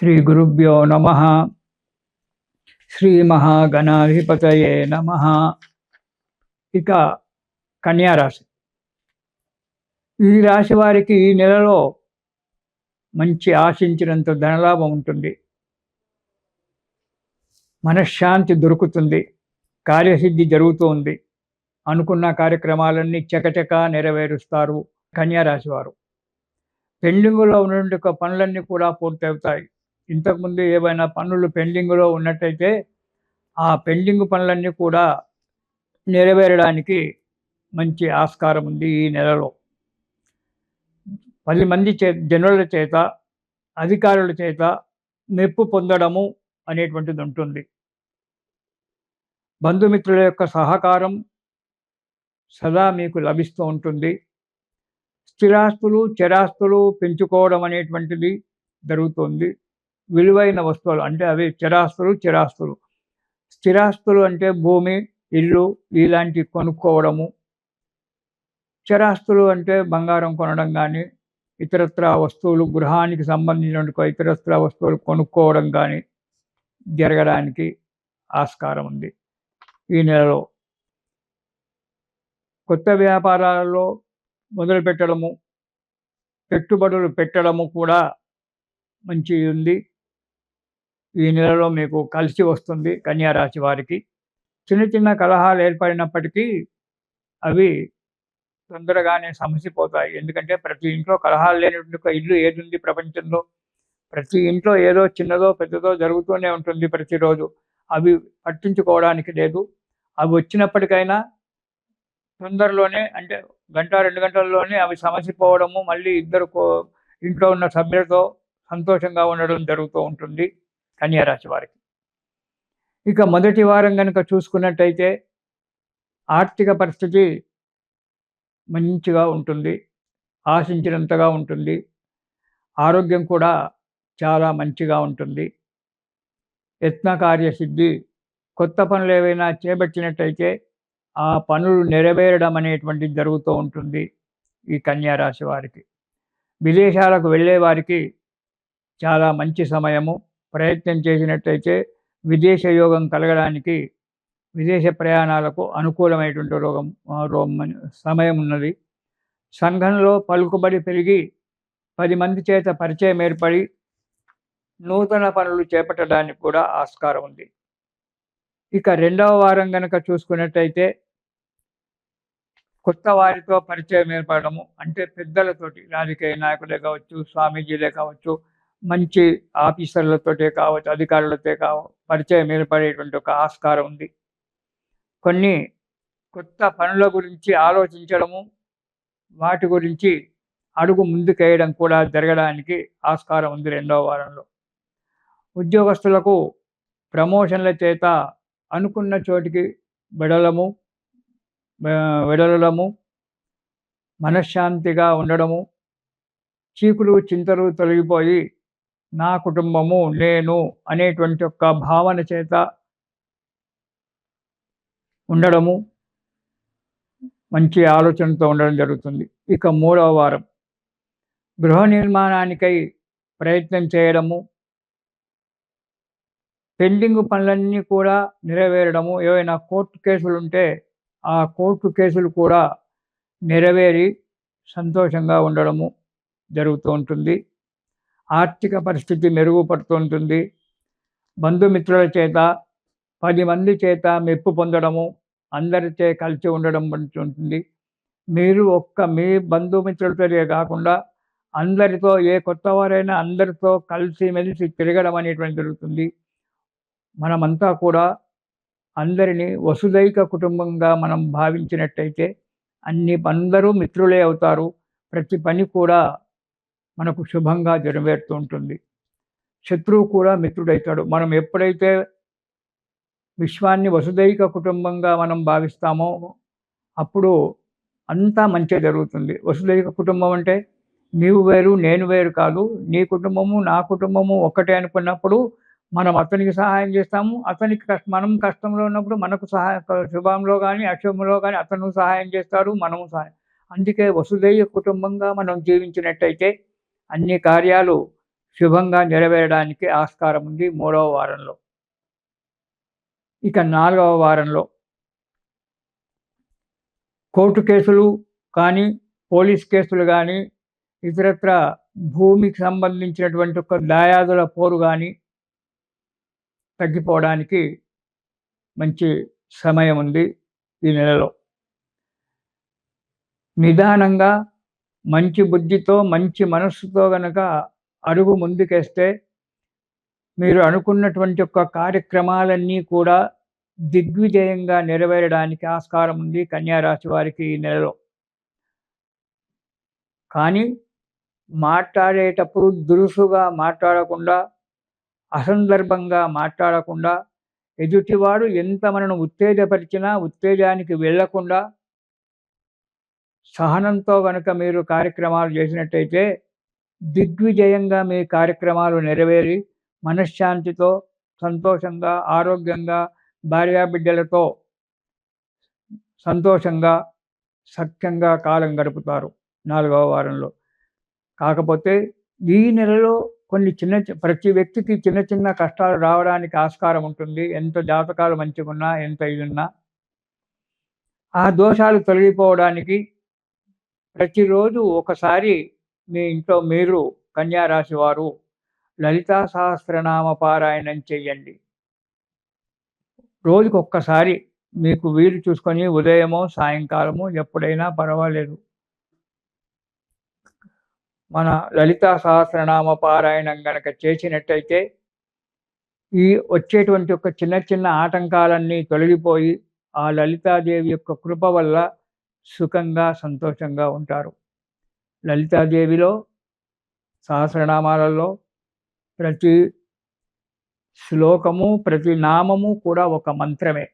శ్రీ గురుభ్యో నమ. శ్రీ మహాగణాధిపతయే నమ. ఇక కన్యారాశి ఈ రాశి వారికి ఈ నెలలో మంచి ఆశించినంత ధనలాభం ఉంటుంది. మనశ్శాంతి దొరుకుతుంది. కార్యసిద్ధి జరుగుతుంది. అనుకున్న కార్యక్రమాలన్నీ చకచక నెరవేరుస్తారు కన్యారాశి వారు. పెండింగులో ఉన్న పనులన్నీ కూడా పూర్తవుతాయి. ఇంతకుముందు ఏవైనా పనులు పెండింగ్లో ఉన్నట్టయితే ఆ పెండింగ్ పనులన్నీ కూడా నెరవేరడానికి మంచి ఆస్కారం ఉంది ఈ నెలలో. పది మంది చే జనుల చేత అధికారుల చేత మెప్పు పొందడము అనేటువంటిది ఉంటుంది. బంధుమిత్రుల యొక్క సహకారం సదా మీకు లభిస్తూ ఉంటుంది. స్థిరాస్తులు చరాస్తులు పెంచుకోవడం అనేటువంటిది జరుగుతుంది. విలువైన వస్తువులు అంటే అవి చిరాస్తులు చిరాస్తులు. స్థిరాస్తులు అంటే భూమి ఇల్లు ఇలాంటివి కొనుక్కోవడము. చరాస్తులు అంటే బంగారం కొనడం కానీ ఇతరత్ర వస్తువులు గృహానికి సంబంధించిన ఇతరత్ర వస్తువులు కొనుక్కోవడం కానీ జరగడానికి ఆస్కారం ఉంది ఈ నెలలో. కొత్త వ్యాపారాలలో మొదలు పెట్టడము పెట్టుబడులు పెట్టడము కూడా మంచి ఉంది. ఈ నెలలో మీకు కలిసి వస్తుంది కన్యారాశి వారికి. చిన్న చిన్న కలహాలు ఏర్పడినప్పటికీ అవి తొందరగానే సమసిపోతాయి. ఎందుకంటే ప్రతి ఇంట్లో కలహాలు లేనటువంటి ఒక ఇల్లు ఏది ఉంది ప్రపంచంలో? ప్రతి ఇంట్లో ఏదో చిన్నదో పెద్దదో జరుగుతూనే ఉంటుంది ప్రతిరోజు. అవి పట్టించుకోవడానికి లేదు. అవి వచ్చినప్పటికైనా తొందరలోనే అంటే గంట రెండు గంటల్లోనే అవి సమసిపోవడము మళ్ళీ ఇద్దరు ఇంట్లో ఉన్న సభ్యులతో సంతోషంగా ఉండడం జరుగుతూ ఉంటుంది. కన్యారాశి వారికి. ఇక మొదటి వారం కనుక చూసుకున్నట్టయితే ఆర్థిక పరిస్థితి మంచిగా ఉంటుంది ఆశించినంతగా ఉంటుంది ఆరోగ్యం కూడా చాలా మంచిగా ఉంటుంది. యత్న కార్యసిద్ధి కొత్త పనులు ఏవైనా చేపట్టినట్టయితే ఆ పనులు నెరవేరడం అనేటువంటిది జరుగుతూ ఉంటుంది ఈ కన్యారాశి వారికి. విదేశాలకు వెళ్ళే వారికి చాలా మంచి సమయము. ప్రయత్నం చేసినట్టయితే విదేశ యోగం కలగడానికి విదేశ ప్రయాణాలకు అనుకూలమైనటువంటి రోగం రోగం సమయం ఉన్నది. సంఘంలో పలుకుబడి పెరిగి పది మంది చేత పరిచయం ఏర్పడి నూతన పనులు చేపట్టడానికి కూడా ఆస్కారం ఉంది. ఇక రెండవ వారం కనుక చూసుకున్నట్టయితే కొత్త వారితో పరిచయం ఏర్పడము అంటే పెద్దలతోటి రాజకీయ నాయకులే కావచ్చు స్వామీజీలే కావచ్చు మంచి ఆఫీసర్లతోటే కావచ్చు అధికారులతో కావ పరిచయం ఏర్పడేటువంటి ఒక ఆస్కారం ఉంది. కొన్ని కొత్త పనుల గురించి ఆలోచించడము వాటి గురించి అడుగు ముందుకేయడం కూడా జరగడానికి ఆస్కారం ఉంది రెండవ వారంలో. ఉద్యోగస్తులకు ప్రమోషన్ల చేత అనుకున్న చోటికి వెడలము వెడలడము మనశ్శాంతిగా ఉండడము చీకులు చింతలు తొలగిపోయి నా కుటుంబము నేను అనేటువంటి ఒక భావన చేత ఉండడము మంచి ఆలోచనతో ఉండడం జరుగుతుంది. ఇక మూడవ వారం. గృహ నిర్మాణానికై ప్రయత్నం చేయడము పెండింగ్ పనులన్నీ కూడా నెరవేరడము. ఏవైనా కోర్టు కేసులు ఉంటే ఆ కోర్టు కేసులు కూడా నెరవేరి సంతోషంగా ఉండడము జరుగుతూ ఉంటుంది. ఆర్థిక పరిస్థితి మెరుగుపడుతుంటుంది. బంధుమిత్రుల చేత పది మంది చేత మెప్పు పొందడము అందరిచే కలిసి ఉండడం ఉంటుంది. మీరు ఒక్క మీ బంధుమిత్రులతో కాకుండా అందరితో ఏ కొత్త వారైనా అందరితో కలిసి మెలిసి తిరగడం అనేటువంటి జరుగుతుంది. మనమంతా కూడా అందరినీ వసుదైక కుటుంబంగా మనం భావించినట్టయితే అన్ని అందరూ మిత్రులే అవుతారు. ప్రతి పని కూడా మనకు శుభంగా నెరవేరుతూ ఉంటుంది. శత్రువు కూడా మిత్రుడవుతాడు మనం ఎప్పుడైతే విశ్వాన్ని వసుదైక కుటుంబంగా మనం భావిస్తామో అప్పుడు అంతా మంచి జరుగుతుంది. వసుదైక కుటుంబం అంటే నీవు వేరు నేను వేరు కాదు. నీ కుటుంబము నా కుటుంబము ఒకటే అనుకున్నప్పుడు మనం అతనికి సహాయం చేస్తాము. అతనికి కష్ట మనం కష్టంలో ఉన్నప్పుడు మనకు సహాయ శుభంలో కానీ అశుభంలో కానీ అతను సహాయం చేస్తాడు మనము సహాయం. అందుకే వసుదైవ కుటుంబంగా మనం జీవించినట్టయితే అన్ని కార్యాలు శుభంగా నెరవేరడానికి ఆస్కారం ఉంది మూడవ వారంలో. ఇక నాలుగవ వారంలో. కోర్టు కేసులు కానీ పోలీస్ కేసులు కానీ ఇతరత్ర భూమికి సంబంధించినటువంటి ఒక దాయాదుల పోరు కానీ తగ్గిపోవడానికి మంచి సమయం ఉంది ఈ నెలలో. నిదానంగా మంచి బుద్ధితో మంచి మనస్సుతో గనక అడుగు ముందుకేస్తే మీరు అనుకున్నటువంటి యొక్క కార్యక్రమాలన్నీ కూడా దిగ్విజయంగా నెరవేరడానికి ఆస్కారం ఉంది కన్యారాశి వారికి ఈ నెలలో. కానీ మాట్లాడేటప్పుడు దురుసుగా మాట్లాడకుండా అసందర్భంగా మాట్లాడకుండా ఎదుటివాడు ఎంత మనను ఉత్తేజపరిచినా ఉత్తేజానికి వెళ్ళకుండా సహనంతో గనుక మీరు కార్యక్రమాలు చేసినట్టయితే దిగ్విజయంగా మీ కార్యక్రమాలు నెరవేరి మనశ్శాంతితో సంతోషంగా ఆరోగ్యంగా భార్యాబిడ్డలతో సంతోషంగా సఖ్యంగా కాలం గడుపుతారు నాలుగవ వారంలో. కాకపోతే ఈ నెలలో కొన్ని చిన్న ప్రతి వ్యక్తికి చిన్న చిన్న కష్టాలు రావడానికి ఆస్కారం ఉంటుంది. ఎంత జాతకాలు మంచిగున్నా ఎంత ఇదిన్నా. ఆ దోషాలు తొలగిపోవడానికి ప్రతిరోజు ఒకసారి మీ ఇంట్లో మీరు కన్యారాశి వారు లలితా సహస్రనామ పారాయణం చెయ్యండి. రోజుకొక్కసారి మీకు వీలు చూసుకొని ఉదయమో సాయంకాలము ఎప్పుడైనా పర్వాలేదు. మన లలితా సహస్రనామ పారాయణం గనక చేసినట్టయితే ఈ వచ్చేటువంటి ఒక చిన్న చిన్న ఆటంకాలన్నీ తొలగిపోయి ఆ లలితాదేవి యొక్క కృప వల్ల సుఖంగా సంతోషంగా ఉంటారు. లలితాదేవిలో సహస్రనామాలలో ప్రతి శ్లోకము ప్రతి నామము కూడా ఒక మంత్రమే.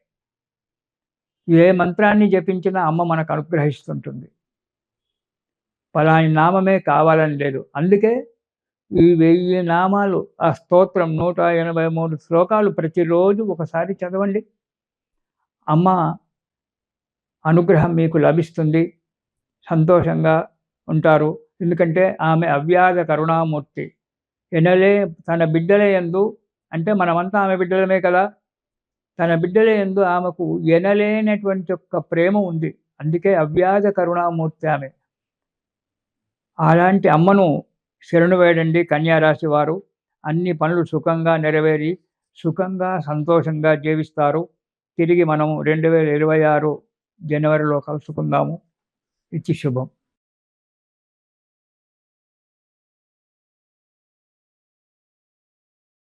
ఏ మంత్రాన్ని జపించినా అమ్మ మనకు అనుగ్రహిస్తుంటుంది. పలాని నామమే కావాలని లేదు. అందుకే ఈ వెయ్యి నామాలు ఆ స్తోత్రం నూట ఎనభై మూడు శ్లోకాలు ప్రతిరోజు ఒకసారి చదవండి. అమ్మ అనుగ్రహం మీకు లభిస్తుంది. సంతోషంగా ఉంటారు. ఎందుకంటే ఆమె అవ్యాజ కరుణామూర్తి. ఎనలే తన బిడ్డలే ఎందు అంటే మనమంతా ఆమె బిడ్డలమే కదా. తన బిడ్డలే ఎందు ఆమెకు ఎనలేనటువంటి యొక్క ప్రేమ ఉంది. అందుకే అవ్యాజ కరుణామూర్తి ఆమె. అలాంటి అమ్మను శరణు వేడండి కన్యారాశి వారు. అన్ని పనులు సుఖంగా నెరవేరి సుఖంగా సంతోషంగా జీవిస్తారు. తిరిగి మనం రెండు వేల ఇరవై ఆరు జనవరిలో కలుసుకుందాము. ఇచ్చి శుభం.